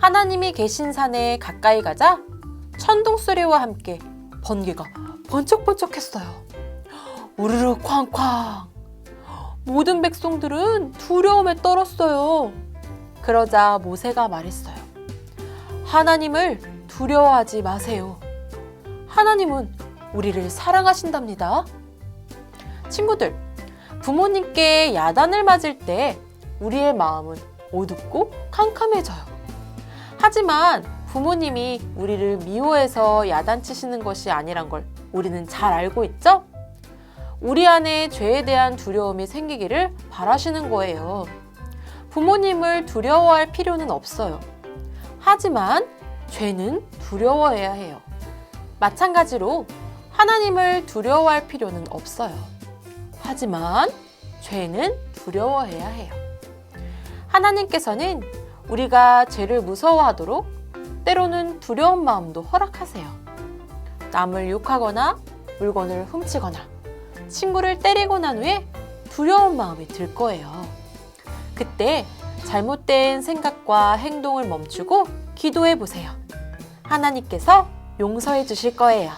하나님이 계신 산에 가까이 가자 천둥 소리와 함께 번개가 번쩍번쩍했어요. 우르르 쾅쾅. 모든 백성들은 두려움에 떨었어요. 그러자 모세가 말했어요. 하나님을 두려워하지 마세요. 하나님은 우리를 사랑하신답니다. 친구들, 부모님께 야단을 맞을 때 우리의 마음은 어둡고 캄캄해져요. 하지만 부모님이 우리를 미워해서 야단치시는 것이 아니란 걸 우리는 잘 알고 있죠? 우리 안에 죄에 대한 두려움이 생기기를 바라시는 거예요. 부모님을 두려워할 필요는 없어요. 하지만 죄는 두려워해야 해요. 마찬가지로 하나님을 두려워할 필요는 없어요. 하지만 죄는 두려워해야 해요. 하나님께서는 우리가 죄를 무서워하도록 때로는 두려운 마음도 허락하세요. 남을 욕하거나 물건을 훔치거나 친구를 때리고 난 후에 두려운 마음이 들 거예요. 그때 잘못된 생각과 행동을 멈추고 기도해 보세요. 하나님께서 용서해 주실 거예요.